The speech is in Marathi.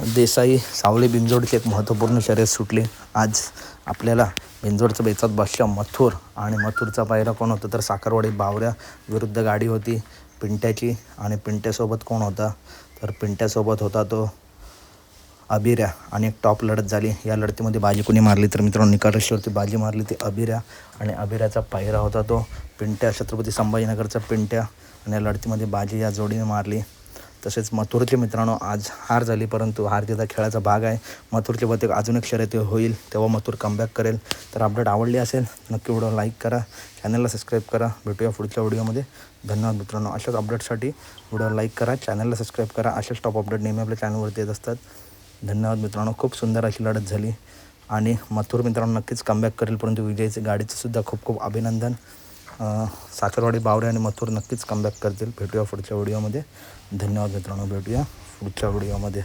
देसाई सावली बिंजोडची एक महत्त्वपूर्ण शर्यत सुटली. आज आपल्याला बिंजोडचं बेचात बादशाह मथुर आणि मथुरचा पायरा कोण होता? तर साखरवाडी बावऱ्या विरुद्ध गाडी होती. पिंट्याची आणि पिंट्यासोबत कोण होता? तर पिंट्यासोबत होता तो अबिऱ्या आणि एक टॉप लढत झाली. या लढतीमध्ये बाजी कोणी मारली? तर मित्रांनो निकारेश्वरती बाजी मारली ती अबिऱ्या आणि अबिऱ्याचा पायरा होता तो पिंट्या छत्रपती संभाजीनगरचा पिंट्या. आणि या लढतीमध्ये बाजी या जोडीने मारली. तसेच मथुरचे मित्रांनो आज हार झाली परंतु हार तिचा खेळाचा भाग आहे. मथुरचे बहुतेक अजून एक शर्यत होईल तेव्हा मथुर कमबॅक करेल. तर अपडेट आवडली असेल नक्की व्हिडिओ लाईक करा. चॅनलला सबस्क्राईब करा. भेटूया पुढच्या व्हिडिओमध्ये धन्यवाद मित्रांनो. अशाच अपडेटसाठी व्हिडिओ लाईक करा. चॅनलला सबस्क्राईब करा. अशाच टॉप अपडेट नेहमी आपल्या चॅनलवरती येत असतात. धन्यवाद मित्रांनो. खूप सुंदर अशी लढत झाली. आणि मथुर मित्रांनो नक्कीच कमबॅक करेल परंतु विजयचे गाडीचं सुद्धा खूप खूप अभिनंदन. साखरवाडी बावरे आणि मथुर नक्कीच कमबॅक करतील. भेटूया पुढच्या व्हिडिओमध्ये धन्यवाद मित्रांनो भेटूया पुढच्या व्हिडिओमध्ये